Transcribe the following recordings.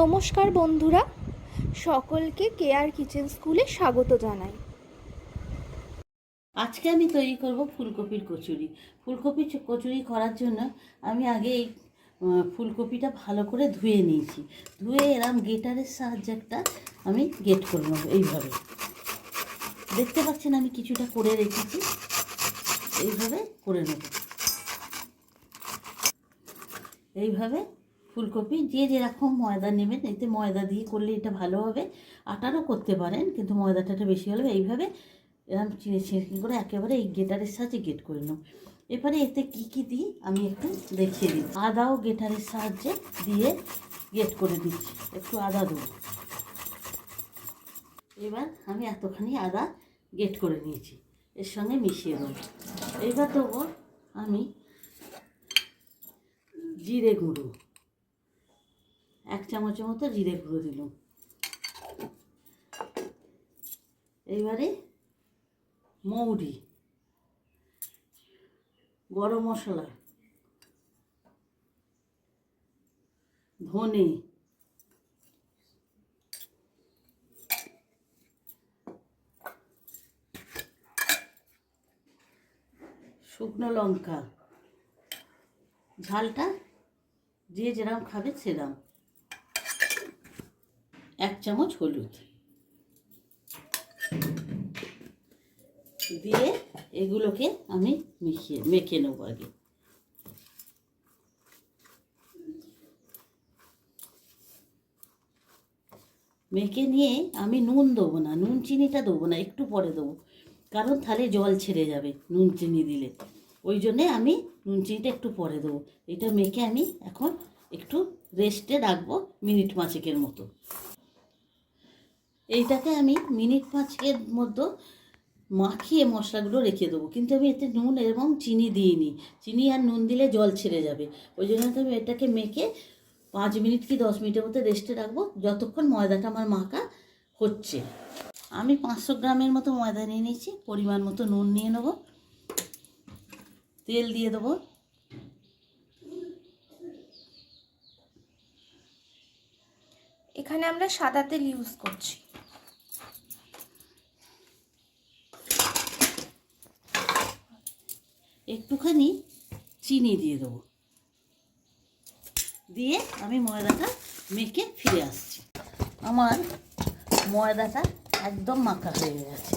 নমস্কার বন্ধুরা, সকলকে কেয়ার কিচেন স্কুলে স্বাগত জানাই। আজকে আমি তৈরি করব ফুলকপির কচুরি। ফুলকপির কচুরি করার জন্য আমি আগে এই ফুলকপিটা ভালো করে ধুয়ে নিয়েছি। ধুয়ে এরম গেটারের সাহায্যে একটা আমি গেট করে এইভাবে। দেখতে পাচ্ছেন আমি কিছুটা করে রেখেছি, এইভাবে করে নেব। এইভাবে ফুলকপি, যে যেরকম ময়দা নেবেন, এতে ময়দা দিয়ে করলে এটা ভালো হবে। আটারও করতে পারেন, কিন্তু ময়দাটা বেশি হলে এইভাবে এরকম চিনে চিনি করে একেবারে এই গেটারের সাহায্যে গেট করে নেব এবারে এতে কি কি দিই, আমি একটু দেখিয়ে দিই। আদাও গেটারের সাহায্যে দিয়ে গেট করে দিচ্ছি, একটু আদা দেবো। এবার আমি এতখানি আদা গেট করে নিয়েছি, এর সঙ্গে মিশিয়ে দেবো। এবার দেবো আমি জিরে গুঁড়ো। এক চামচের মতো জিরে গুঁড়ো দিলাম। এইবারে মৌরি, গরম মশলা, ধনে, শুকনো লঙ্কা, ঝালটা যে যেরকম খাবে সেরকম এক চামচ হলুদ। দিয়ে এগুলোকে আমি মিশিয়ে মেখে নেব আগে। মেখে নিয়ে আমি নুন দেবো না, নুন চিনিটা দেবো না, একটু পরে দেবো। কারণ তাহলে জল ছেড়ে যাবে নুন চিনি দিলে। ওই জন্যে আমি নুন চিনিটা একটু পরে দেবো। এটা মেখে আমি এখন একটু রেস্টে রাখব, মিনিট পাঁচেকের মতো। এইটাকে আমি মিনিট পাঁচের মধ্যে মাখিয়ে মশলাগুলো রেখে দেবো। কিন্তু আমি এতে নুন এবং চিনি দিইনি। চিনি আর নুন দিলে জল ছেড়ে যাবে। ওই জন্য আমি এটাকে মেখে পাঁচ মিনিট কি দশ মিনিটের মধ্যে রেস্টে রাখব, যতক্ষণ ময়দাটা আমার মাখা হচ্ছে। আমি পাঁচশো গ্রামের মতো ময়দা নিয়ে নিয়েছি, পরিমাণ মতো নুন নিয়ে নেব। তেল দিয়ে দেবো। এখানে আমরা সাদা তেল ইউজ করছি। একটুখানি চিনি দিয়ে দেবো। দিয়ে আমি ময়দাটা মেখে ফিরে আসছি। আমার ময়দাটা একদম মাখা হয়ে গেছে।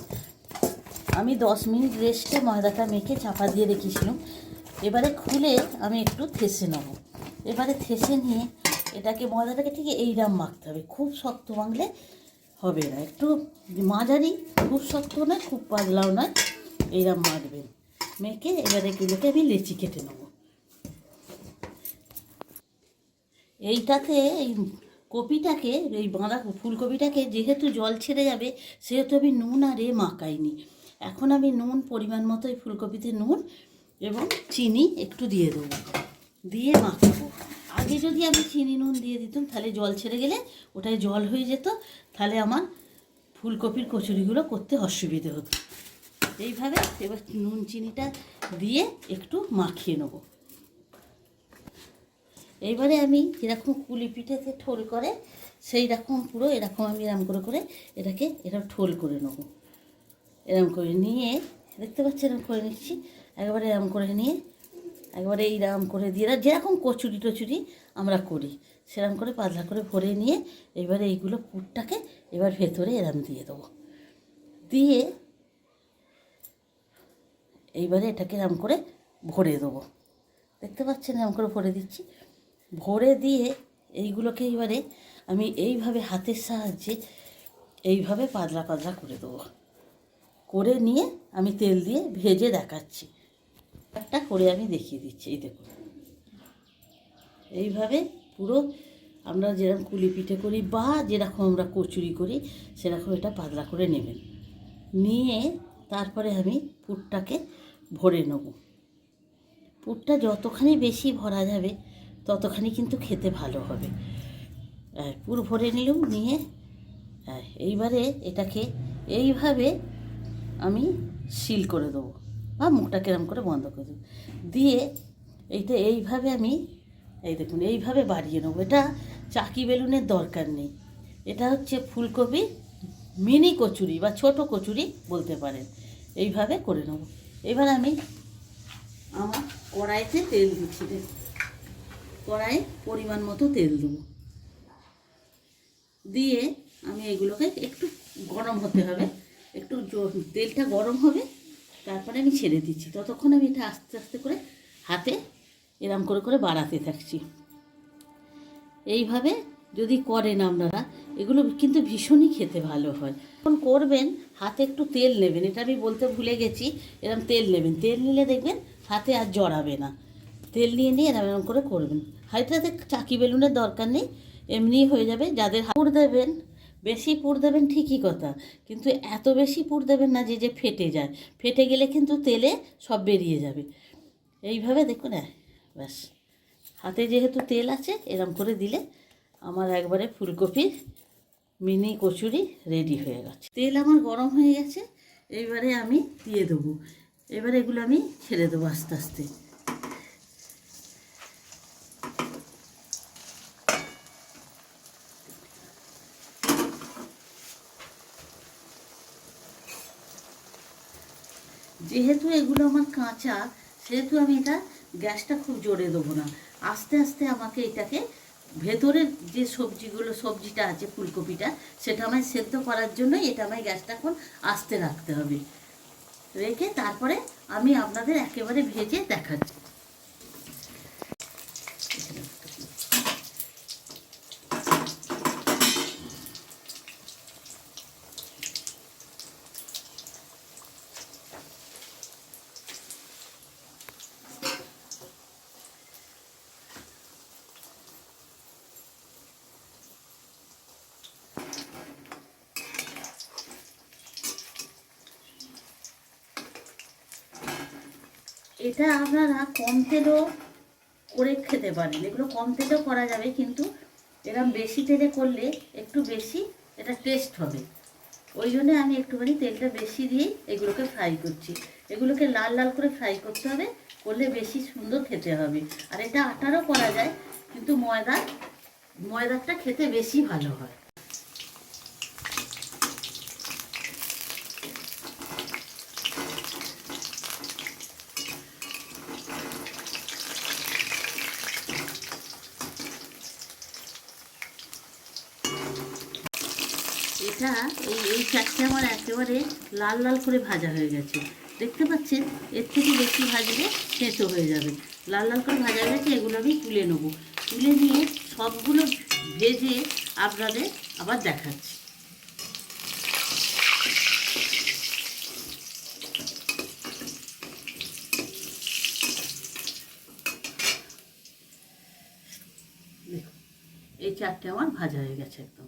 আমি দশ মিনিট রেস্টে ময়দাটা মেখে চাপা দিয়ে রেখেছিলাম। এবারে খুলে আমি একটু থেসে নেব। এবারে থেসে নিয়ে এটাকে ময়দাটাকে ঠিক এইরাম মাখতে হবে। খুব শক্ত মাখলে হবে না। একটু মাঝারি, খুব শক্ত নয়, খুব পাতলাও নয়। এইরাম মাখবেন। মেখে এবারে এগুলোকে আমি লেচি কেটে নেব এইটাতে এই কপিটাকে, এই বাঁধা ফুলকপিটাকে যেহেতু জল ছেড়ে যাবে, সেহেতু আমি নুন আর এ মাখাইনি। এখন আমি নুন, পরিমাণ মতো এই ফুলকপিতে নুন এবং চিনি একটু দিয়ে দেবো। দিয়ে মাখাবো। আগে যদি আমি চিনি নুন দিয়ে দিতাম, তাহলে জল ছেড়ে গেলে ওটায় জল হয়ে যেত, তাহলে আমার ফুলকপির কচুরিগুলো করতে অসুবিধে হতো। এইভাবে এবার নুন চিনিটা দিয়ে একটু মাখিয়ে নেব। এইবারে আমি যেরকম কুলি পিঠেতে ঠোল করে সেই রকম পুরো এরকম আমি এরম করে করে এটাকে এরকম ঠোল করে নেব। এরম করে নিয়ে, দেখতে পাচ্ছি এরকম করে নিচ্ছি, একবারে এরম করে নিয়ে, একবারে এইরকম করে দিয়ে যেরকম কচুরি টচুরি আমরা করি, সেরকম করে পাতলা করে ভরে নিয়ে এবারে এইগুলো পুরটাকে এবার ভেতরে এরম দিয়ে দেবো। দিয়ে এইবারে এটাকে এরম করে ভরে দেবো। দেখতে পাচ্ছেন এরম করে ভরে দিচ্ছি। ভরে দিয়ে এইগুলোকে এইবারে আমি এইভাবে হাতের সাহায্যে এইভাবে পাতলা পাতলা করে দেবো। করে নিয়ে আমি তেল দিয়ে ভেজে দেখাচ্ছি। একটা করে আমি দেখিয়ে দিচ্ছি, এই দেখুন। এইভাবে পুরো আমরা যেরকম কুলি পিঠে করি বা যেরকম আমরা কচুরি করি, সেরকম এটা পাতলা করে নেবেন। নিয়ে তারপরে আমি পুরটাকে ভরে নেব। পুরটা যতখানি বেশি ভরা যাবে, ততখানি কিন্তু খেতে ভালো হবে। পুর ভরে নিলাম, নিয়ে এইবারে এটাকে এইভাবে আমি সিল করে দেবো বা মুখটা কেরম করে বন্ধ করে দেবো। দিয়ে এইটা এইভাবে আমি, এই দেখুন, এইভাবে বাড়িয়ে নেব। এটা চাকি বেলুনের দরকার নেই। এটা হচ্ছে ফুলকপি মিনি কচুরি বা ছোট কচুরি বলতে পারেন। এইভাবে করে নেব। এবার আমি আমার কড়াইতে তেল দিচ্ছি। কড়াই পরিমাণ মতো তেল দেবো দিয়ে আমি এগুলোকে একটু গরম হতে হবে, একটু তেলটা গরম হবে, তারপরে আমি ছেড়ে দিচ্ছি ততক্ষণ আমি এটা আস্তে আস্তে করে হাতে এরম করে করে বাড়াতে থাকছি এইভাবে যদি করেন আপনারা এগুলো কিন্তু ভীষণই খেতে ভালো হয়। যখন করবেন, হাতে একটু তেল নেবেন, এটা আমি বলতে ভুলে গেছি, এরম তেল নেবেন। তেল নিলে দেখবেন হাতে আর জড়াবে না। তেল নিয়ে নিয়ে এরম এরম করে করবেন। হাইটাতে চাকি বেলুনের দরকার নেই, এমনি হয়ে যাবে। যাদের পুর দেবেন, বেশি পুর দেবেন ঠিকই কথা, কিন্তু এত বেশি পুর দেবেন না যে যে ফেটে যায়। ফেটে গেলে কিন্তু তেলে সব বেরিয়ে যাবে। এইভাবে দেখুন হ্যাঁ ব্যাস। হাতে যেহেতু তেল আছে, এরম করে দিলে আমার একবারে ফুলকপির মিনি কচুরি রেডি হয়ে গেছে। তেল আমার গরম হয়ে গেছে, এইবারে আমি দিয়ে দেবো। এবারে এগুলো আমি ছেড়ে দেবো আস্তে আস্তে। যেহেতু এগুলো আমার কাঁচা, সেহেতু আমি এটা গ্যাসটা খুব জোরে দেবো না। আস্তে আস্তে আমাকে এটাকে ভেতরের যে সবজিগুলো, সবজিটা আছে, ফুলকপিটা, সেটা আমায় সেদ্ধ করার জন্য এটা আমায় গ্যাসটা এখন আস্তে রাখতে হবে। রেখে তারপরে আমি আপনাদের একেবারে ভেজে দেখাচ্ছি। এটা আপনারা কম তেলও করে খেতে পারেন এগুলো কম তেলেও করা যাবে, কিন্তু এরকম বেশি তেলে করলে একটু বেশি এটা টেস্ট হবে। ওই জন্য আমি একটুখানি তেলটা বেশি দিয়ে এগুলোকে ফ্রাই করছি। এগুলোকে লাল লাল করে ফ্রাই করতে হবে, করলে বেশি সুন্দর খেতে হবে। আর এটা আটারও করা যায়, কিন্তু ময়দা, ময়দাটা খেতে বেশি ভালো হয়। এটা, এই এই চারটে আমার একেবারে লাল লাল করে ভাজা হয়ে গেছে। দেখতে পাচ্ছেন? এর থেকে বেশি ভাজলে তেঁতো হয়ে যাবে। লাল লাল করে ভাজা হয়ে গেছে, এগুলো আমি তুলে নেব। তুলে নিয়ে সবগুলো ভেজে আপনাদের আবার দেখাচ্ছি। এই চারটে আমার ভাজা হয়ে গেছে একদম।